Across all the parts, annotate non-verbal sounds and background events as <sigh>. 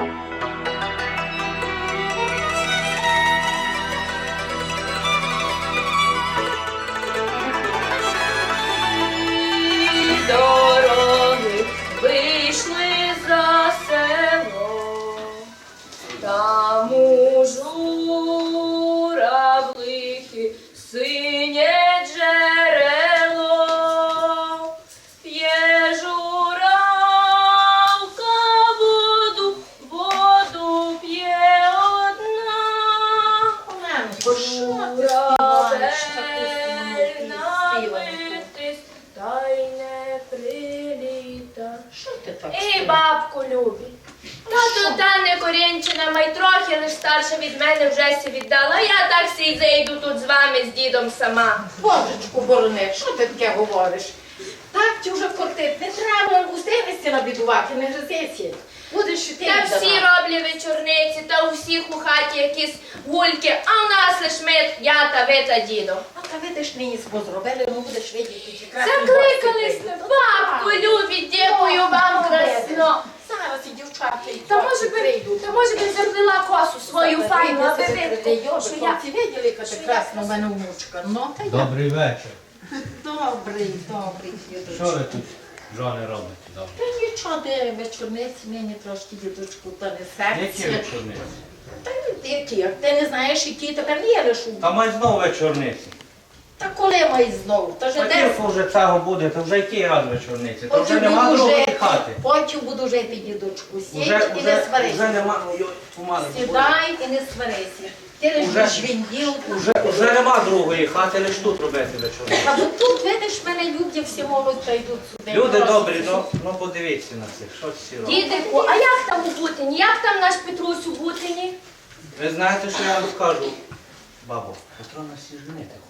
you корінчина, май трохи лиш старша від мене вже сі віддала. Я так сі зайду тут з вами, з дідом сама. Божечку борони, що ти таке говориш? Так ти вже кортить, не треба густинності набідувати, не гризися. Будеш і ти Та всі роблять вечорниці, та у всіх у хаті якісь гульки, а у нас лиш ми, я та ви та дідо. А та видиш, нині смо зробили, ну будеш видіти, Закликались, бабку любі, дякую вам красно. Зараз і дівчата, і Та може би, прийдуть. та може би заплила косу свою файну, аби ви, що я Хлопці виділи, яка ти красна в мене внучка. Ну, та я. Добрий вечір. <laughs> Добрий, добрий. Що ви тут, жони, робите? Та нічого, де вечорниці, мені трошки дідочку, та не Які серце. вечорниці? Та які, як ти не знаєш, які тепер є лишу. Та май знову вечорниці. Та коли має знову? Та вже Та де? кілько вже цього буде, то вже який раз вечорниці? То вже нема другої хати. потім буду жити, дідочку. Сідь Уже, і не уже, сварися. вже нема, ой, помалу. Сідай і не сварися. Ти лиш Уже- швінділ. Уже, вже нема другої хати, лиш тут робити вечорниці. А от тут, видиш, мене люди всі молодь та йдуть сюди. Люди Просто добрі, ну, ну подивіться на це, що ці роблять. Дідику, а як там у Бутині? Як там наш Петрусь у Бутині? Ви знаєте, що я вам скажу? Бабо, Петро нас всі женити хоче.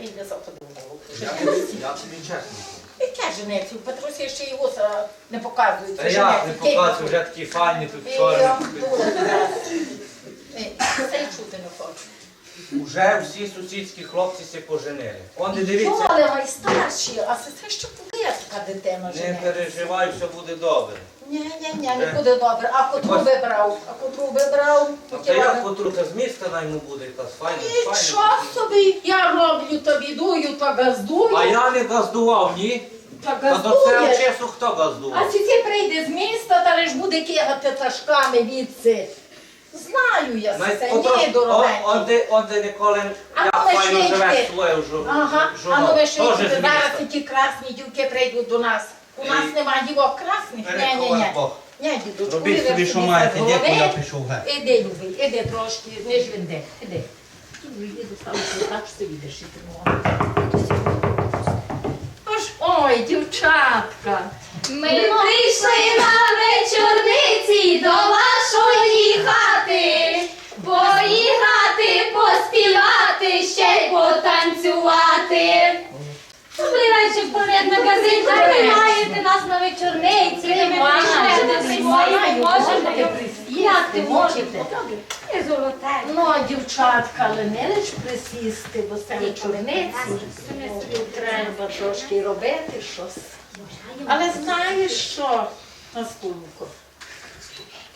Ей, не заподумав. Я тобі, я тобі чесно. Яке женець? У Петрусі ще й вуса не показують. Та я не показую, вже такі файні тут чорні. Це й чути не хочу. Уже всі сусідські хлопці се поженили. Он не Що, дивіться, але май старші, а сестри ще така дитина не жене. переживай, все буде добре. Ні, ні, ні, не буде добре. А котру вибрав? А котру вибрав? А то як потрута з міста на йому буде якась файна, Нічого файна. собі, я роблю то відую, то газдую, А я не газдував, ні? то А до цього газдуєш. часу хто А газдував? сіці прийде з міста, та лиш буде кигати ташками відси. Знаю я Навіть це, потрош- ні, он- дорогенький. он де- он Николин, А як ну, файно ще живе своє жу- Ага, а ну ви Теж з зараз міста. ті красні дівки прийдуть до нас. У нас Ей. нема дівок красних. Ні, ні, ні. Переколи Бог. Ні, дідочку, Робіть собі, що собі маєте, голови. дякую, я пішов геть. Іди, любий, іди трошки, не жвинди, іди. Іди, іди, ставити так, що ти йдеш і Тож, ой, дівчатка. Ми прийшли на вечорниці до вашої хати, поіграти, поспівати, ще й потанцювати. Ви наче перед магазин приймаєте нас на вечорниці, ми прийшли, можемо. Як ти можете? Не золоте. Ну, а дівчатка, але не лиш присісти, бо це вечорниці. Тут треба трошки робити щось. Але знаєш що, Настунько?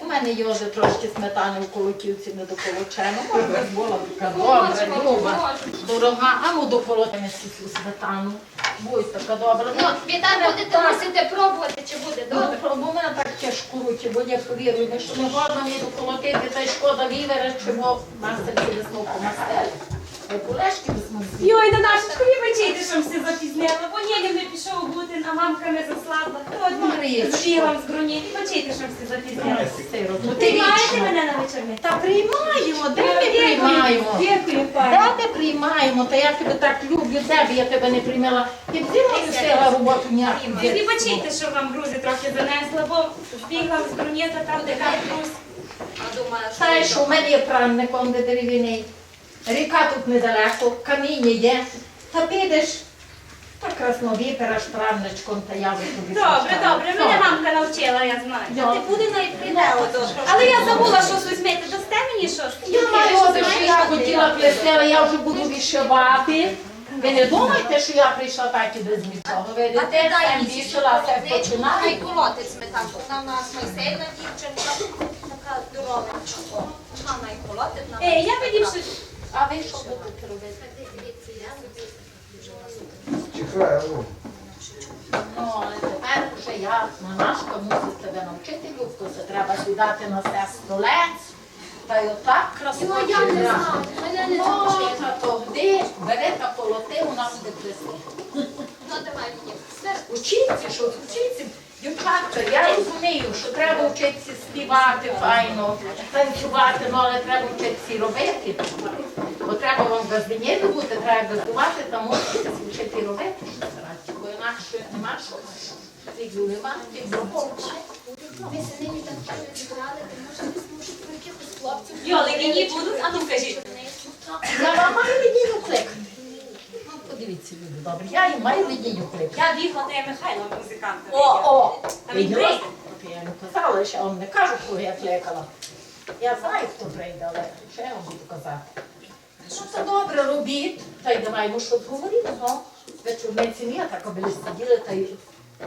У мене є вже трошки сметани в колоківці не доколочено. Може, була така добра, люба, дорога, а ну доколотимо цю сметану. Будь така добра. Ну, Вітаю, будете мусите пробувати, чи буде добре. Ну, бо в мене так тяжко руки, бо я повірю, що не можна мені доколотити, та й шкода вівера, чи бо мастер буде полежки без. Йой, Наташечко, вибачайте, що все запізнила, бо ні, не пішов бути, а мамка не заслабла. От Марічко. з'їла в збруні. Вибачайте, що все запізнила. Сиро, ну ти Приймаєте мене на вечорниці? Та приймаємо, де ми приймаємо? Дякую, пані. Де ми приймаємо? Та я тебе так люблю, де б я тебе не приймала? Я б взяла і сила роботу ніяку. Вибачайте, що вам грузи трохи занесла, бо бігла в збруні, та там така груз. Знаєш, що у мене є пранником, де дерев'яний. Ріка тут недалеко, каміння є. Та підеш, так красно віпераш пранничком, та я вже тобі Добре, прощаю. добре, мене мамка навчила, я знаю. Я. Ти буде навіть прийдемо. Але я забула щось візьмете. Дасте мені щось? Я маю оце, що я хотіла плести, але я вже буду вишивати. Ви не думайте, що я прийшла так і без нічого. Видите, там вішала, все починаю. колотить сметанку. Вона в нас майсейна дівчинка, така Ні, я би ліпше. А ви що будете робити? Чекай, ну. Ну, але тепер вже я, монашка, мусить тебе навчити, Любко, це треба сідати на все столець. Та й отак красиво. Ну, я не знаю, мене не Ну, навчили. та то де, бери та полоти, у нас буде. Ну, давай мені. Учіться, що вчіться. Дівчатка, я розумію, що треба вчитися співати файно, танцювати, ну але треба вчитися робити. Бо треба вам газденєві бути, треба газдувати, вчити і робити. Бо інакше нема що. Фігу нема, фігу повче. Ви синині так файно зіграли, то може ви зможете про якихось хлопців. Йолики будуть, а ну кажіть. Я вам маю лінію кликати. Ну, подивіться, люди добре, я і маю лінію кликати. Я бігла, та я Михайло музикант. О, о! Виділа? прийде. Я не казала, що вам не кажу, кого я кликала. Я знаю, хто прийде, але що я вам буду казати. Ну, то. Та й давай, ну що говоріть, ну. Вечорниці ні, так аби сиділи, та й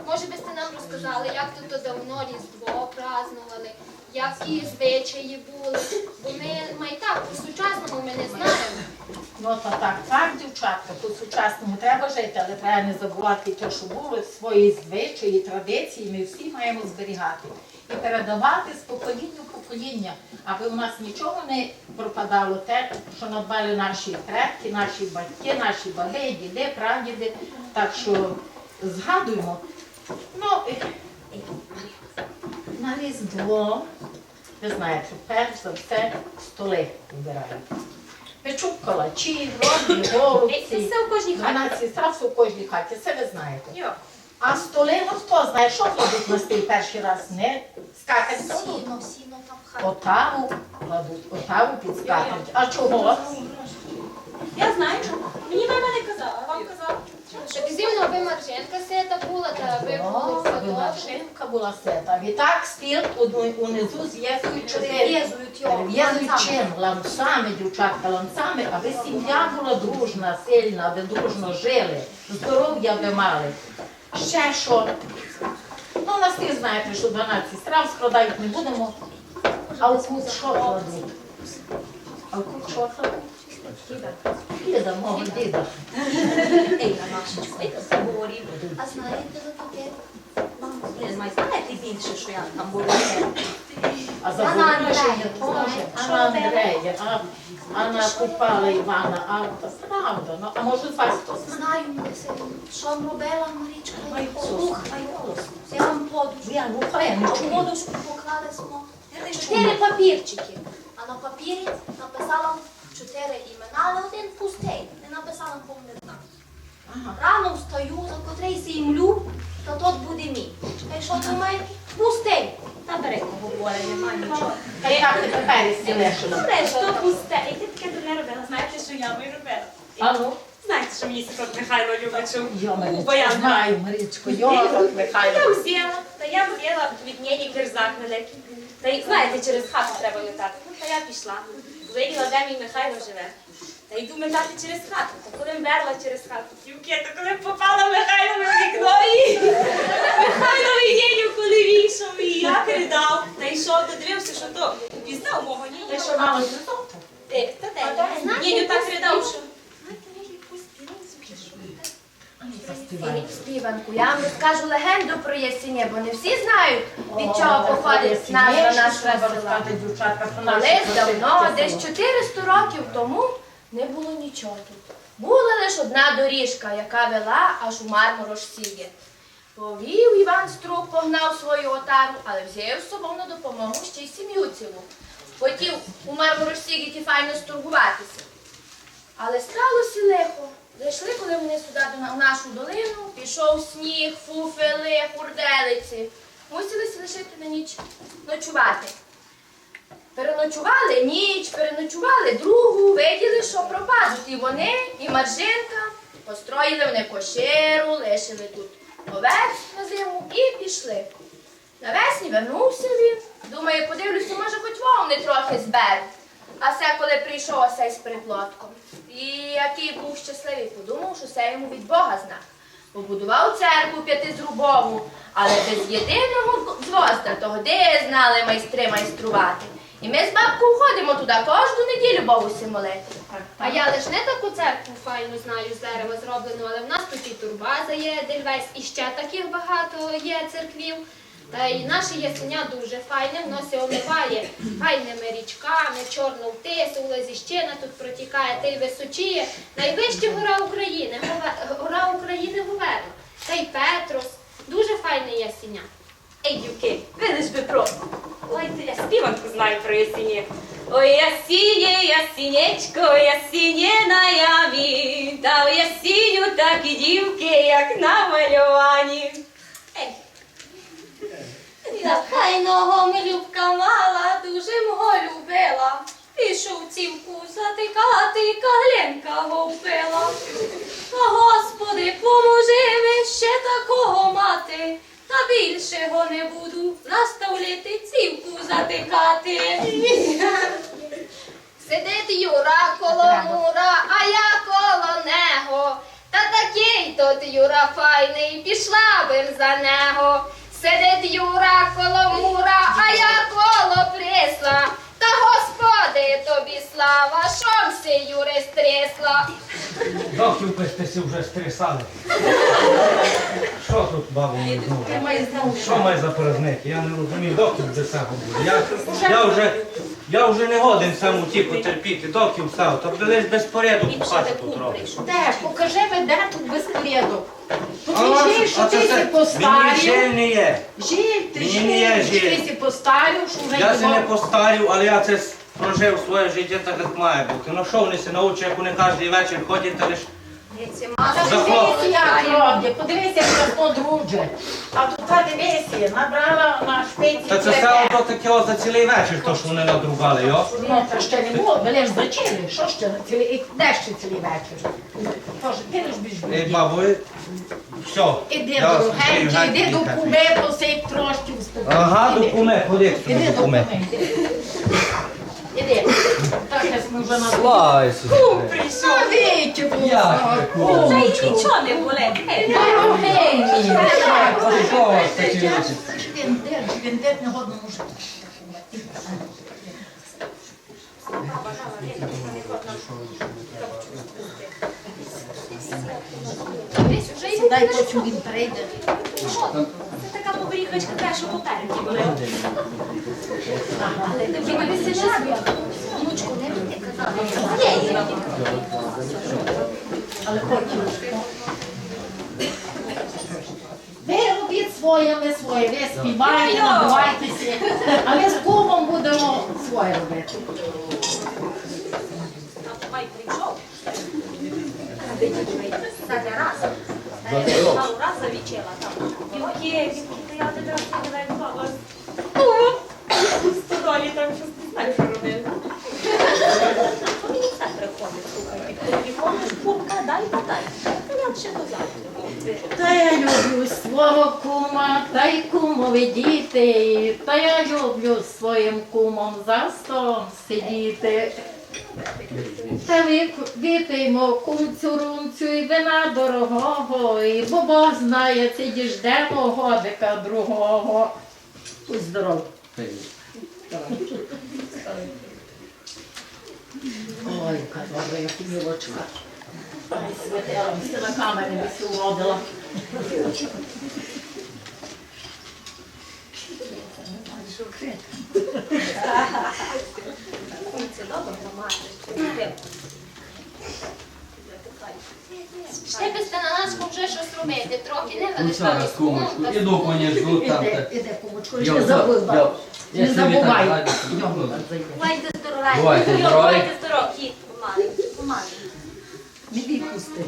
Може би сте нам розказали, як тут давно Різдво празнували, які звичаї були. Бо ми так, по-сучасному ми не знаємо. Ну то так, так, дівчатка, по сучасному треба жити, але треба не забувати те, що було, свої звичаї, традиції ми всі маємо зберігати. І передавати з покоління в покоління, аби у нас нічого не пропадало те, що надбали наші предки, наші батьки, наші баби, діди, прадіди. Так що згадуємо. Ну, на Різдво, ви знаєте, перш за все столи вибирають. Печуть калачі, Це голубці. все в кожній хаті. 12 страв у кожній хаті, це ви знаєте. Йо. А столи, ну хто знає, що кладуть на стіл перший раз? Не скатерть кладуть. Сіно, сіно там в. Отаву кладуть, отаву під скатерть. А чого? Я знаю. Мені мама не казала, а вам казала. Зимно аби Марченка сита була, та аби було все машинка була сета. Відтак стіл уни- унизу зв'язують чотири. Перев'язують його чим? Ланцами, дівчатка, ланцами, аби сім'я була дружна, сильна, аби дружно жили, здоров'я би мали. Ще що? Ну, у нас ви знаєте, що 12 страв складають не будемо. А у кут що кладуть? А у кут що кладуть? Діда, мого діда. Ей, на нашу світу заговорів. А знаєте ви таке? Не знаю, знаєте більше, що я там була. А за Анна Володимира Андрея, теж, робила? Андрея, а, Анна Купала Івана, а це правда. Ну, а може з вас хтось? Знаю, що робила Марічка подушку. Я глуха, я не А чую. подушку поклали смо. Чотири папірчики. А на папірі написала чотири імена, але один пустий. Не написала. Ага. Рано встаю, за котрий сімлю, та тот буде мій. А що думаєте? Пустий. Та бери, говорить, немає нічого. Та як ти тепер із? Добре, що пусте. І ти таке дурне робила. Знаєте, що я би робила? А ну, Знаєте, що мені сестрок Михайло любить, що я Марічко, знаю, Марічко, йо, Михайло. Я взяла, та я взяла від неї кирзак великий. Та й знаєте, через хату треба летати. Ну, та я пішла. Виділа, де мій Михайло живе. Та йду метати через хату. Та коли мерла через хату, дівки, то коли попала Михайло в вікно і Михайло Єню, коли вийшов, і я ридав. Та йшов, то дивився, що то пізнав мого ні. Ти що мало зрозумів? Е, Та де? Єню так ридав, що... Співанку, я вам розкажу легенду про Ясіння, бо не всі знають, від чого походить назва нашого села. Колись давно, десь село. 400 років тому, не було нічого тут. Була лише одна доріжка, яка вела аж у Марморош-Сіє. Повів Іван Струк, погнав свою отару, але взяв з собою на допомогу ще й сім'ю цілу. Хотів у Марморош-Сігі ті файно стургуватися. Але сталося лихо. Зайшли, коли вони сюди в нашу долину, пішов сніг, фуфели, хурделиці. Мусилися лишити на ніч ночувати. Переночували ніч, переночували другу, виділи, що пропадуть і вони, і Маржинка. Построїли вони кошеру, лишили тут овець на зиму і пішли. Навесні вернувся він. Думає, подивлюся, може, хоч вовни трохи зберуть. А все, коли прийшов осей з приплотком. І який був щасливий, подумав, що це йому від Бога знак. Побудував церкву п'ятизрубову, але без єдиного гвозда, того де знали майстри майструвати. І ми з бабкою ходимо туди кожну неділю бабусі молити. А я лиш не таку церкву файну знаю з дерева зроблену, але в нас тут і турбаза є дельвесь, і ще таких багато є церквів. Та й наше ясеня дуже файне, воно се омиває файними річками, чорну втису, лезіщина тут протікає, та й височіє. Найвища гора України, гора України Говерла. Та й Петрос. Дуже файне ясеня. Ей, дівки, ви лиш би про. Ой, то я співанку знаю про ясінє. Ой, ясінє, ясінечко, ясінє на ямі, та в ясіню такі дівки, як намальовані. Ей, Файного милюбка мала, дуже мого любила. Пішов цівку затикати, каглянка впила. А Господи, поможи ми ще такого мати, та більшого не буду наставляти цівку затикати. <laughs> Сидить Юра коло мура, а я коло него. Та такий тот Юра файний, пішла би за нього. Сидить Юра коло мура, а я коло присла. Та господи тобі слава, що все Юри стрісла. Доків пестися вже стрісали. <laughs> Що тут, бабу, ми знову? Що має за перезники? Я не розумію, доків де себе буде. Я, я, вже, я вже не годен сам утіку терпіти, доків став. Тобто десь безпорядок у хаті тут робить. Де, покажи ми, де тут безпорядок. Покажи, що ти си Мені ще не є. Жиль, ти Мені не є жиль, жиль. ти си постарів, що вже Я се не його- постарів, але я це с- прожив своє життя так, як має бути. Ну що вони се научать, як вони кожен вечір ходять, та лиш. Подивися, як красно дружать. А тут та дивися, набрала на шпиці. Та це все одно таке за цілий вечір, то що вони надругали, йо? Ну, та ще не було, мене ж зачили. Що ще на цілий, і де ще цілий вечір? Тож, ти ж біж Ей, біж. бабу, все. Іди, дорогенький, відчую, іди до куми, посип трошки. Ага, документ, ходи Іди сюди, до куми. Іди. Ми вже на! Ну, вічі, Як ви, кума? вже й нічого не болить. Що у вас такі речі? Він де, він де не годно мужик. Десь уже й Дай потім він прийде. Це така побріхочка, краще попереді були. Але ти вже не сидиш. Внучку, не ти казала. Але потім. Ви робіть своє, ми своє, ви співайте, набивайтеся, а ми з кумом будемо своє робити. А Май прийшов. Задля раз. Пару раз завічила там. Дівки, дівки, то я один раз виділа, як баба в стодолі там щось не знаю, що робили. То мені слухай, під курка, дай та дай. Я ще до завтра. Та я люблю свого кума, та й кумові діти, та я люблю своїм кумом за столом сидіти. Та вик- випиймо кумцю румцю і вина дорогого, і бо Бог знає, це діждемо годика другого. Будь здоров. Ой, Oj, kad dobro ja ti Miločka. Pa je svetela, na kamere bi se urodila. Ще після на нас вже щось робити, трохи не Ну велика. зараз, кумочку, іду понесу там. Іде, іде, кумочко, Я не забула. Не забувай. Йогор, Бувайте здоровенькі. Бувайте Йо, здорові. Бувайте здорові. Помалий, помалий. Не відпусти.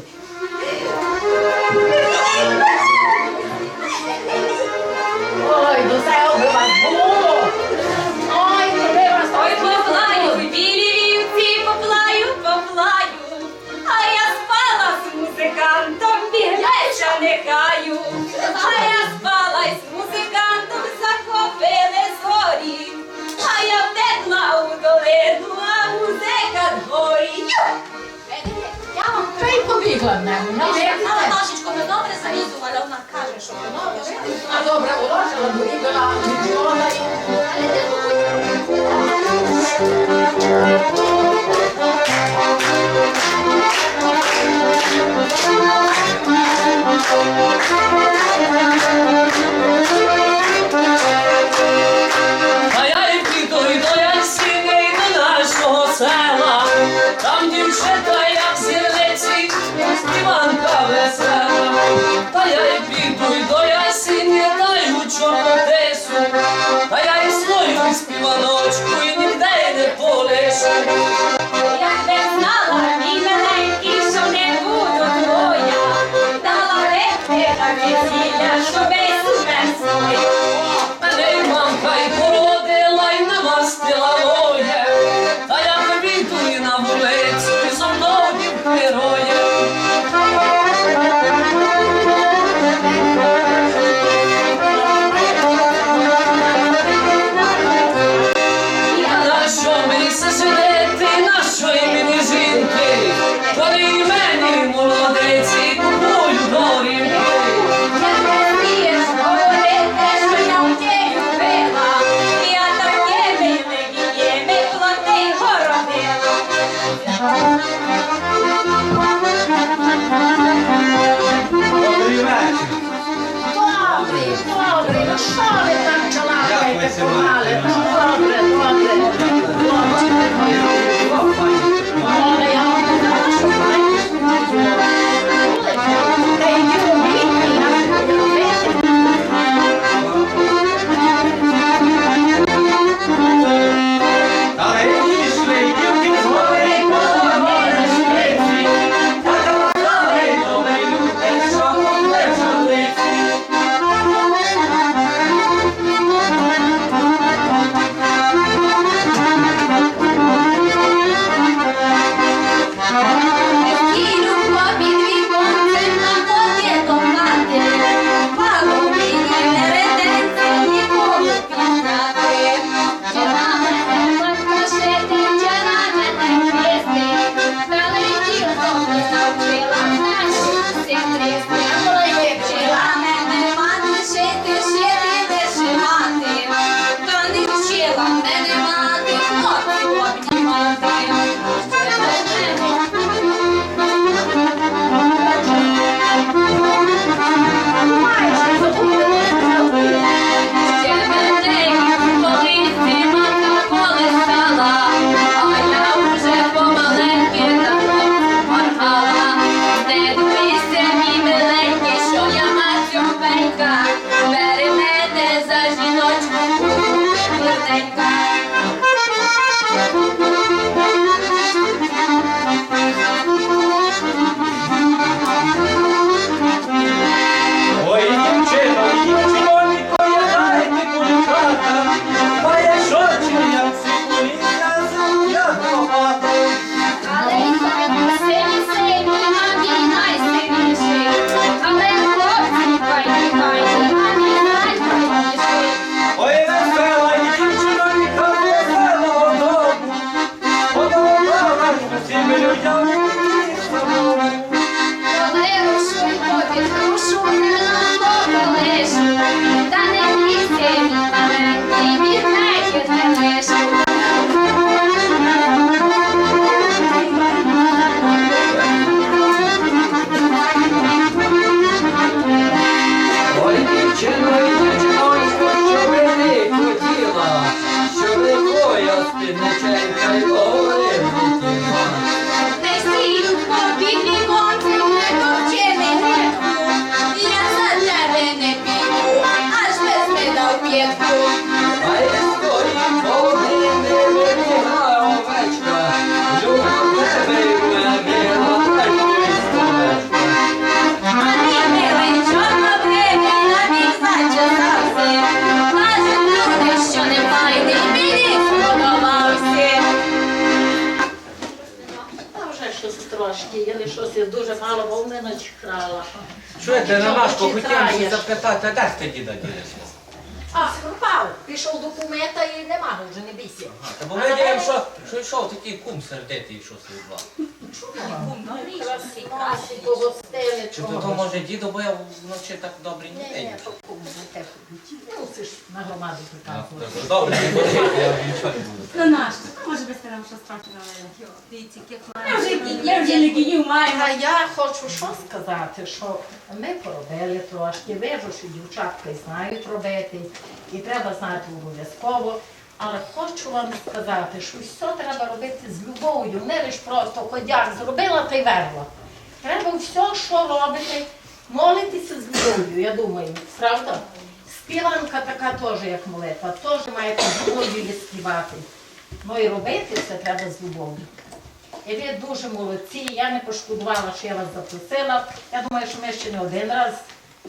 Ой, до себе não é Fala, tá, gente, como eu não preciso olhar na cara, eu choro, não, eu já... A dobra, o nosso, ela briga, ela idiota aí. É Thank you. Та я й піду й до ясені, та й у чорну тесу, та я й свою співаночку і ніде не полишу. Не дала щоб semana. Imagine that's it. крала, бо в мене крала. Чуєте, ну, на нас похотям ще запитати, а де ж ти діда ділися? А, пропав, пішов до кумета і нема вже, не бійся. Та бо ми діємо, що, йшов такий кум сердитий, що свій. Ну, Чи то, може діду, бо я вночі так добре не день. Ну, це ж на громаду приказували. Добре, не я нічого не буду. Ну наш, ну, може би старам щось трохи навели. Дивіться, як має. Я вже легінів маю. А я хочу що сказати, що ми поробили трошки, вижу, що дівчатки знають робити, і треба знати обов'язково. Але хочу вам сказати, що все треба робити з любов'ю, не лише просто ходяк зробила та й верла. Треба все, що робити, молитися з любов'ю, я думаю, правда? Співанка така теж, як молитва, теж має з любов'ю співати. Ну і робити це треба з любов'ю. І ви дуже молодці, я не пошкодувала, що я вас запросила. Я думаю, що ми ще не один раз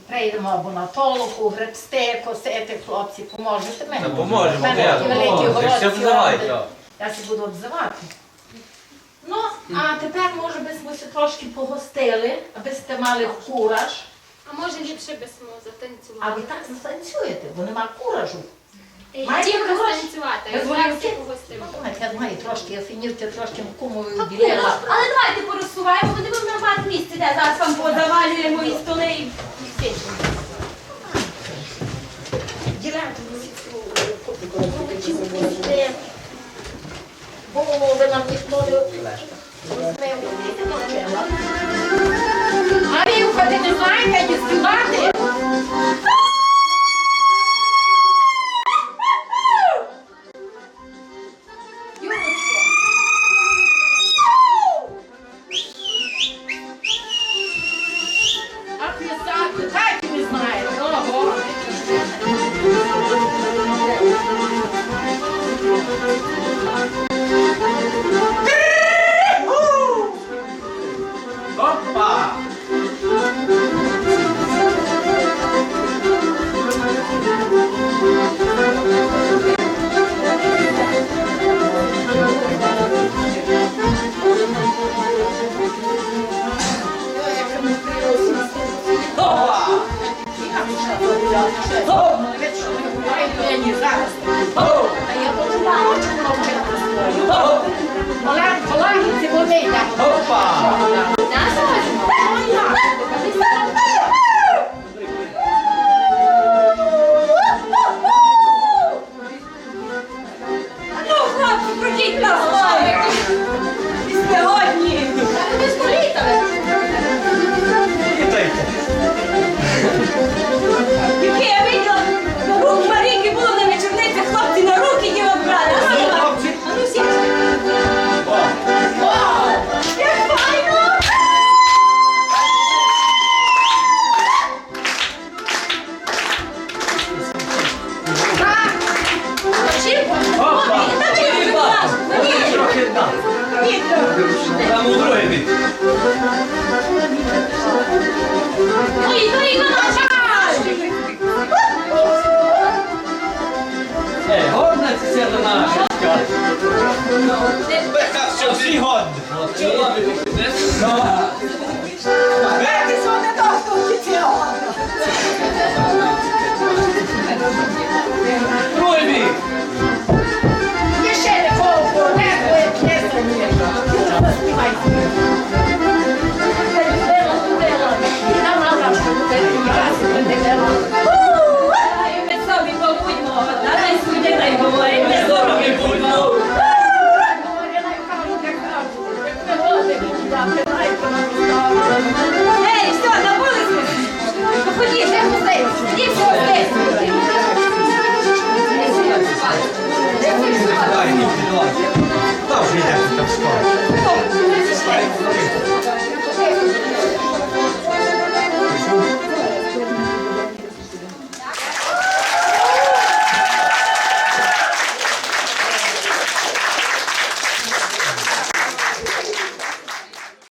прийдемо або на толоку, гребсте, косити, хлопці, поможете мені. Та поможемо, мене я такі великі допоможу. Ти так. Я себе буду обзивати. Ну, а тепер, може, би ми се трошки погостили, аби сте мали кураж. А може ліпше би само А затанцювати? ви так танцюєте, бо нема куражу. Е, маєте Тільки гроші? станцювати, Ви а зволите? так погостимо. Думаєте, я знаю, трошки, я фінірте трошки кумовою ділила. Але давайте порозсуваємо, бо не будемо мати місце, де зараз вам позавалюємо і столи і Бо ви нам ніхто не розмив. Я не зараз. А я хочу хочу